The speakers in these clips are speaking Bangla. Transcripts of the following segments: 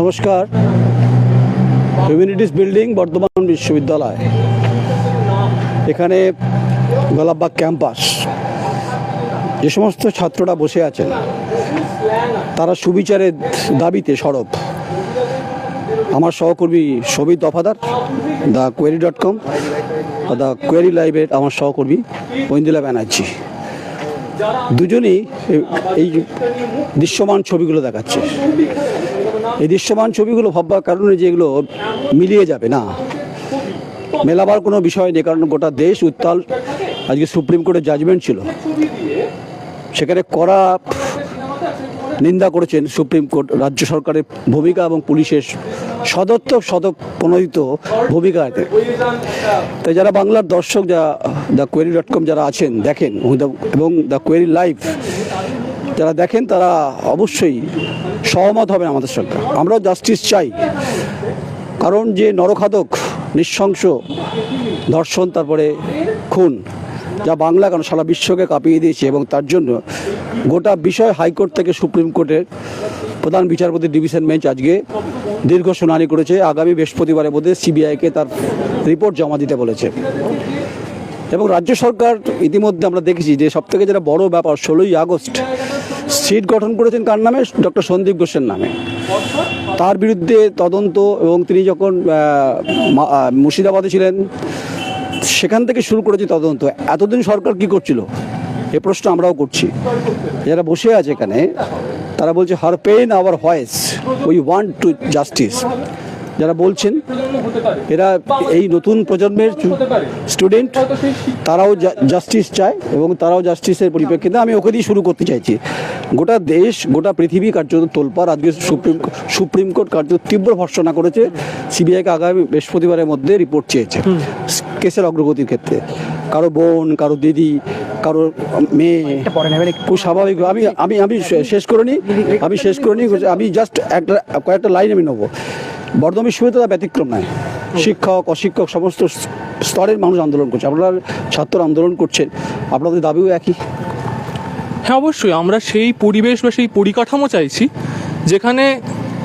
নমস্কার। হিউম্যানিটিস বিল্ডিং বর্ধমান বিশ্ববিদ্যালয়। এখানে গোলাপবাগ ক্যাম্পাস। যে সমস্ত ছাত্ররা বসে আছেন, তারা সুবিচারের দাবিতে সরব। আমার সহকর্মী Sabit Dafadar the Query dot com the Query লাইভের আমার সহকর্মী ঐন্দিলা ব্যানার্জি। দুজনেই এই দৃশ্যমান ছবিগুলো দেখাচ্ছে। এই দৃশ্যমান ছবিগুলো ভাববার কারণে যেগুলো মিলিয়ে যাবে না। মেলাবার কোনো বিষয় নেই, কারণ গোটা দেশ উত্তাল। আজকে সুপ্রিম কোর্টের জাজমেন্ট ছিল। সেখানে কড়া নিন্দা করেছেন সুপ্রিম কোর্ট, রাজ্য সরকারের ভূমিকা এবং পুলিশের সদর্থক সদক প্রণোদিত ভূমিকা এতে তাই যারা বাংলার দর্শক, যা দ্য কোয়েরি ডট কম যারা আছেন, দেখেন, এবং দ্য কোয়েরি লাইভ যারা দেখেন তারা অবশ্যই সহমত হবেন আমাদের সঙ্গে আমরাও জাস্টিস চাই। কারণ যে নরখাদক নৃশংস ধর্ষণ, তারপরে খুন, যা বাংলা কেন সারা বিশ্বকে কাঁপিয়ে দিয়েছে এবং তার জন্য গোটা বিষয় হাইকোর্ট থেকে সুপ্রিম কোর্টের প্রধান বিচারপতি ডিভিশন বেঞ্চ আজকে দীর্ঘ শুনানি করেছে। আগামী বৃহস্পতিবারের মধ্যে সিবিআইকে তার রিপোর্ট জমা দিতে বলেছে। এবং রাজ্য সরকার ইতিমধ্যে আমরা দেখেছি যে সব থেকে যেটা বড় ব্যাপার, ষোলোই আগস্ট সিট গঠন করেছেন কার নামে? ডক্টর সন্দীপ ঘোষের নামে। তার বিরুদ্ধে তদন্ত এবং তিনি যখন মুর্শিদাবাদে ছিলেন, সেখান থেকে শুরু করেছে তদন্ত। এতদিন সরকার কি করছিল? এ প্রশ্ন আমরাও করছি। যারা বসে আছে এখানে, তারা বলছে her pen our voice we want to justice যারা বলছেন, এরা এই নতুন প্রজন্মের স্টুডেন্ট তারাও জাস্টিস চায় এবং তারাও জাস্টিসের পরিপ্রেক্ষিতে আমি ওকে দিয়ে শুরু করতে চাইছি। গোটা দেশ, গোটা পৃথিবী কার্যত তোলপার আজকে সুপ্রিম সুপ্রিম কোর্ট কার্য তীব্র ভর্সনা করেছে সিবিআইকে আগামী বৃহস্পতিবারের মধ্যে রিপোর্ট চেয়েছে, কেসের অগ্রগতির ক্ষেত্রে। কারও বোন, কারও দিদি, কারও মেয়ে, খুব স্বাভাবিক আমি আমি আমি শেষ করে নিই আমি শেষ করে নিই আমি জাস্ট একটা কয়েকটা লাইন আমি নেব। বর্ধমান বিশ্ববিদ্যালয় ব্যতিক্রম নয়। শিক্ষক, অশিক্ষক, সমস্ত স্তরের মানুষ আন্দোলন করছে। আপনারা ছাত্র আন্দোলন করছেন। আপনাদের দাবিও একই? হ্যাঁ অবশ্যই। আমরা সেই পরিবেশ বা সেই পরিকাঠামো চাইছি, যেখানে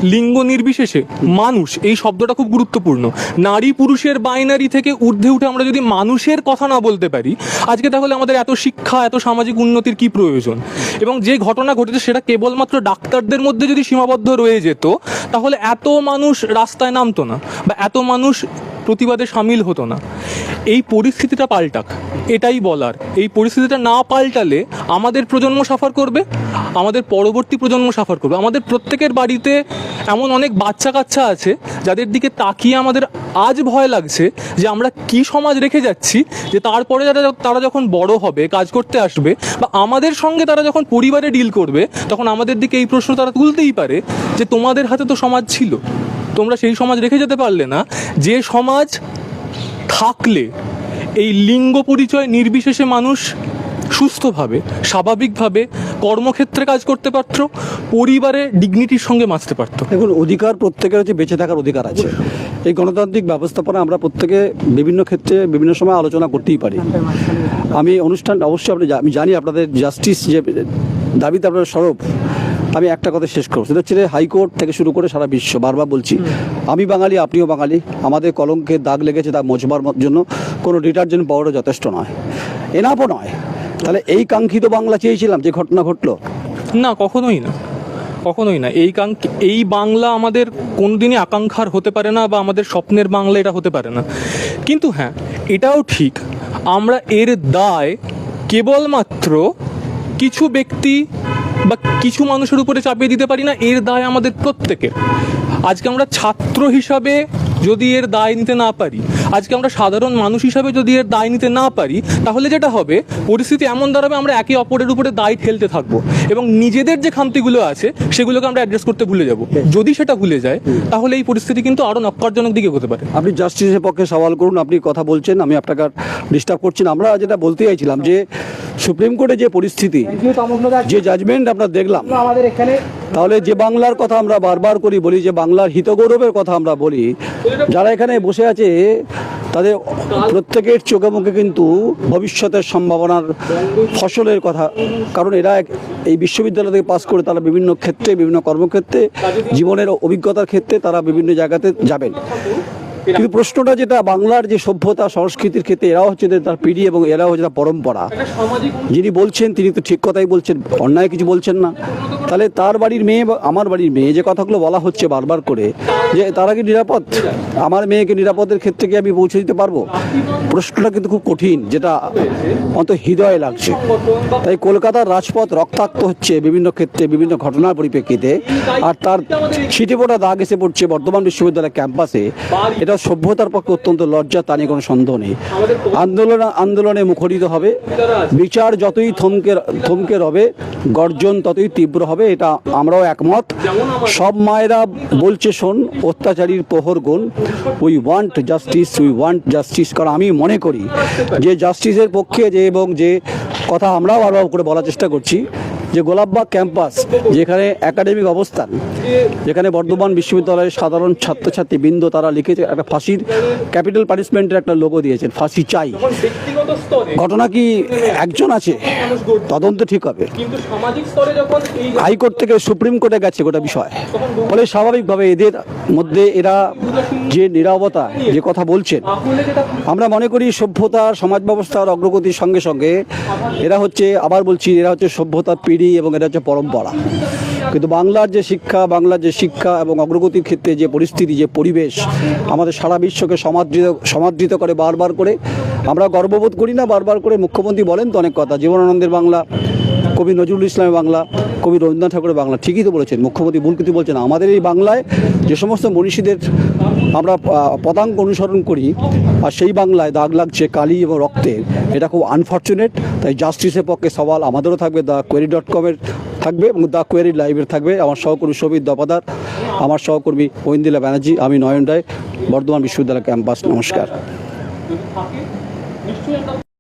লিঙ্গ নির্বিশেষে মানুষ, এই শব্দটা খুব গুরুত্বপূর্ণ। নারী পুরুষের বাইনারি থেকে ঊর্ধ্বে উঠে আমরা যদি মানুষের কথা না বলতে পারি, আজকে তাহলে আমাদের এত শিক্ষা, এত সামাজিক উন্নতির কি প্রয়োজন? এবং যে ঘটনা ঘটেছে সেটা কেবলমাত্র ডাক্তারদের মধ্যে যদি সীমাবদ্ধ রয়ে যেত, তাহলে এত মানুষ রাস্তায় নামতো না, বা এত মানুষ প্রতিবাদে সামিল হতো না। এই পরিস্থিতিটা পাল্টাক, এটাই বলার। এই পরিস্থিতিটা না পাল্টালে আমাদের প্রজন্ম সাফার করবে, আমাদের পরবর্তী প্রজন্ম সাফার করবে। আমাদের প্রত্যেকের বাড়িতে এমন অনেক বাচ্চা কাচ্চা আছে, যাদের দিকে তাকিয়ে আমাদের আজ ভয় লাগছে যে আমরা কি সমাজ রেখে যাচ্ছি, যে তারপরে যারা তারা যখন বড় হবে, কাজ করতে আসবে, বা আমাদের সঙ্গে তারা যখন পরিবারে ডিল করবে, তখন আমাদের দিকে এই প্রশ্ন তারা তুলতেই পারে যে তোমাদের হাতে তো সমাজ ছিল। তোমরা সেই সমাজ রেখে যেতে পারলে না। যে সমাজ থাকলে এই লিঙ্গ পরিচয় নির্বিশেষে মানুষ সুস্থভাবে, স্বাভাবিকভাবে কর্মক্ষেত্রে কাজ করতে পারত, পরিবারে ডিগনিটির সঙ্গে বাঁচতে পারত। দেখুন, অধিকার প্রত্যেকের হচ্ছে বেঁচে থাকার অধিকার আছে। এই গণতান্ত্রিক ব্যবস্থাপনা আমরা প্রত্যেকে বিভিন্ন ক্ষেত্রে বিভিন্ন সময় আলোচনা করতেই পারি। আমি অনুষ্ঠান অবশ্যই আপনি আমি জানি আপনাদের জাস্টিস যে দাবিতে আপনার সরব আমি একটা কথা শেষ করব। সেটা হচ্ছে হাইকোর্ট থেকে শুরু করে সারা বিশ্ব বারবার বলছি, আমি বাঙালি, আপনিও বাঙালি, আমাদের কলঙ্কের দাগ লেগেছে তা মোচবার জন্য কোনো ডিটারজেন্ট পাউডার যথেষ্ট নয়। এনাফও নয়। তাহলে এই কাঙ্ক্ষিত বাংলা চেয়েছিলাম যে ঘটনা ঘটলো? না, কখনোই না। কখনোই না। এই এই বাংলা আমাদের কোনোদিনই আকাঙ্ক্ষার হতে পারে না বা আমাদের স্বপ্নের বাংলা এটা হতে পারে না। কিন্তু হ্যাঁ এটাও ঠিক। আমরা এর দায় কেবলমাত্র কিছু ব্যক্তি বা কিছু মানুষের উপরে চাপিয়ে দিতে পারি না, এর দায় আমাদের প্রত্যেকের। আজকে আমরা ছাত্র হিসাবে যদি এর দায় নিতে না পারি, আজকে আমরা সাধারণ মানুষ হিসাবে যদি এর দায় নিতে না পারি, তাহলে যেটা হবে, পরিস্থিতি এমন দাঁড়াবে আমরা একে অপরের উপরে দায় ঠেলতে থাকব এবং নিজেদের যে খামতিগুলো আছে, সেগুলোকে আমরা অ্যাড্রেস করতে ভুলে যাব। যদি সেটা ভুলে যায়, তাহলে এই পরিস্থিতি কিন্তু আরও নক্কারজনক দিকে হতে পারে। আপনি জাস্টিসের পক্ষে সওয়াল করুন, আপনি কথা বলছেন, আমি আপনাকে ডিস্টার্ব করছি আমরা যেটা বলতে চাইছিলাম যে সুপ্রিম কোর্টে যে পরিস্থিতি, যে জাজমেন্ট আমরা দেখলাম, তাহলে যে বাংলার কথা আমরা বারবার করি, বলি যে বাংলার হিতগৌরবের কথা আমরা বলি, যারা এখানে বসে আছে, তাদের প্রত্যেকের চোখে মুখে কিন্তু ভবিষ্যতের সম্ভাবনার ফসলের কথা। কারণ এরা এই বিশ্ববিদ্যালয় থেকে পাস করে তারা বিভিন্ন ক্ষেত্রে, বিভিন্ন কর্মক্ষেত্রে, জীবনের অভিজ্ঞতার ক্ষেত্রে তারা বিভিন্ন জায়গাতে যাবেন। কিন্তু প্রশ্নটা যেটা বাংলার যে সভ্যতা সংস্কৃতির ক্ষেত্রে এরাও হচ্ছে যে তার পিড়ি এবং এরাও হচ্ছে তার পরম্পরা। যিনি বলছেন তিনি তো ঠিক কথাই বলছেন অন্যায় কিছু বলছেন না। তাহলে তার বাড়ির মেয়ে আমার বাড়ির মেয়ে যে কথাগুলো বলা হচ্ছে বারবার করে, যে তারা কি নিরাপদ? আমার মেয়েকে নিরাপদের ক্ষেত্রে কি আমি পৌঁছে দিতে পারব? প্রশ্নটা কিন্তু খুব কঠিন, যেটা অন্ত হৃদয়ে লাগছে। তাই কলকাতার রাজপথ রক্তাক্ত হচ্ছে বিভিন্ন ক্ষেত্রে, বিভিন্ন ঘটনার পরিপ্রেক্ষিতে। আর তার ছিটে ফোটা দাগ এসে পড়ছে বর্ধমান বিশ্ববিদ্যালয় ক্যাম্পাসে। এটা সভ্যতার পক্ষে অত্যন্ত লজ্জা, তা নিয়ে কোনো সন্দেহ নেই। আন্দোলন, আন্দোলনে মুখরিত হবে। বিচার যতই থমকে থমকে রবে, গর্জন ততই তীব্র হবে। এটা আমরাও একমত। সব মায়েরা বলছে, শোন, অত্যাচারীর প্রহর গুণ we want justice we want justice কারণ আমি মনে করি যে জাস্টিসের পক্ষে যে এবং যে কথা আমরাও বারবার করে বলার চেষ্টা করছি, যে গোলাপবাগ ক্যাম্পাস, যেখানে একাডেমিক অবস্থান, যেখানে বর্ধমান বিশ্ববিদ্যালয়ের সাধারণ ছাত্রছাত্রী বৃন্দ তারা লিখেছে একটা ফাঁসির ক্যাপিটাল পানিশমেন্টের একটা লোগো দিয়েছেন, ফাঁসি চাই। ঘটনা কি একজন আছে? তদন্ত ঠিক হবে। হাইকোর্ট থেকে সুপ্রিম কোর্টে গেছে গোটা বিষয়। ফলে স্বাভাবিকভাবে এদের মধ্যে এরা যে নিরাপত্তা যে কথা বলছেন আমরা মনে করি সভ্যতা সমাজ ব্যবস্থার অগ্রগতির সঙ্গে সঙ্গে এরা হচ্ছে আবার বলছি এরা হচ্ছে সভ্যতার পিড়ি এবং এটা হচ্ছে পরম্পরা। কিন্তু বাংলার যে শিক্ষা বাংলার যে শিক্ষা এবং অগ্রগতির ক্ষেত্রে যে পরিস্থিতি যে পরিবেশ আমাদের সারা বিশ্বকে সমাদৃত সমাদৃত করে বারবার করে আমরা গর্ববোধ করি না, বারবার করে মুখ্যমন্ত্রী বলেন তো অনেক কথা। জীবনানন্দের বাংলা, কবি নজরুল ইসলামের বাংলা, কবি রবীন্দ্রনাথ ঠাকুরের বাংলা, ঠিকই তো বলেছেন। মুখ্যমন্ত্রী ভুল কিছু বলছেন আমাদের এই বাংলায় যে সমস্ত মনীষীদের আমরা পদাঙ্ক অনুসরণ করি, আর সেই বাংলায় দাগ লাগছে কালি এবং রক্তের এটা খুব আনফর্চুনেট তাই জাস্টিসের পক্ষে সওয়াল আমাদেরও থাকবে দ্য কোয়েরি ডট কমের থাকবে এবং দ্য কোয়েরি লাইভের থাকবে। আমার সহকর্মী সবিত দপাদার আমার সহকর্মী ঐন্দিলা ব্যানার্জি, আমি নয়ন রায়, বর্ধমান বিশ্ববিদ্যালয় ক্যাম্পাস, নমস্কার।